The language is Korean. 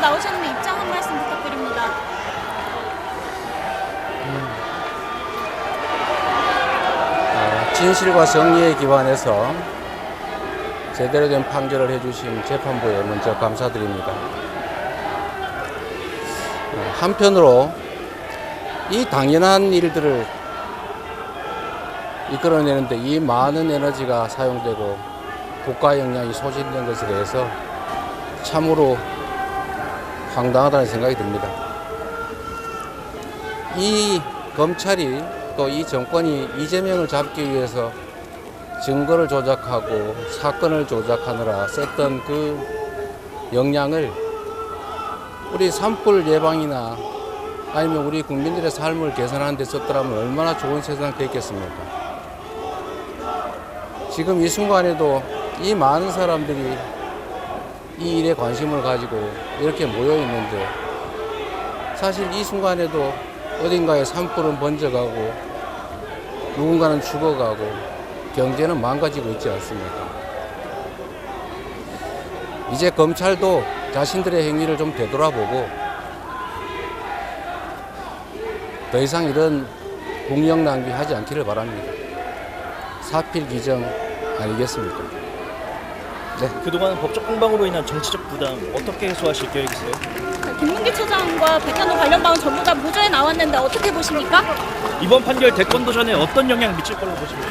나오셨는데 입장 한 말씀 부탁드립니다. 음. 아, 진실과 정리에 기반해서 제대로 된 판결을 해주신 재판부에 먼저 감사드립니다. 아, 한편으로 이 당연한 일들을 이끌어내는데 이 많은 에너지가 사용되고 국가 역량이 소진된 것에 대해서 참으로 황당하다는 생각이 듭니다. 이 검찰이 또 이 정권이 이재명을 잡기 위해서 증거를 조작하고 사건을 조작하느라 썼던 그 역량을 우리 산불 예방이나 아니면 우리 국민들의 삶을 개선하는 데 썼더라면 얼마나 좋은 세상이 됐겠습니까? 지금 이 순간에도 이 많은 사람들이 이 일에 관심을 가지고 이렇게 모여 있는데 사실 이 순간에도 어딘가에 산불은 번져가고 누군가는 죽어가고 경제는 망가지고 있지 않습니까? 이제 검찰도 자신들의 행위를 좀 되돌아보고 더 이상 이런 국력 낭비하지 않기를 바랍니다. 사필 기정 아니겠습니까? 그동안 법적 공방으로 인한 정치적 부담 어떻게 해소하실 계획이세요? 김문기 처장과 백현우 관련 바은 전부 다 무죄에 나왔는데 어떻게 보십니까? 이번 판결 대권 도전에 어떤 영향 미칠 걸로 보십니까?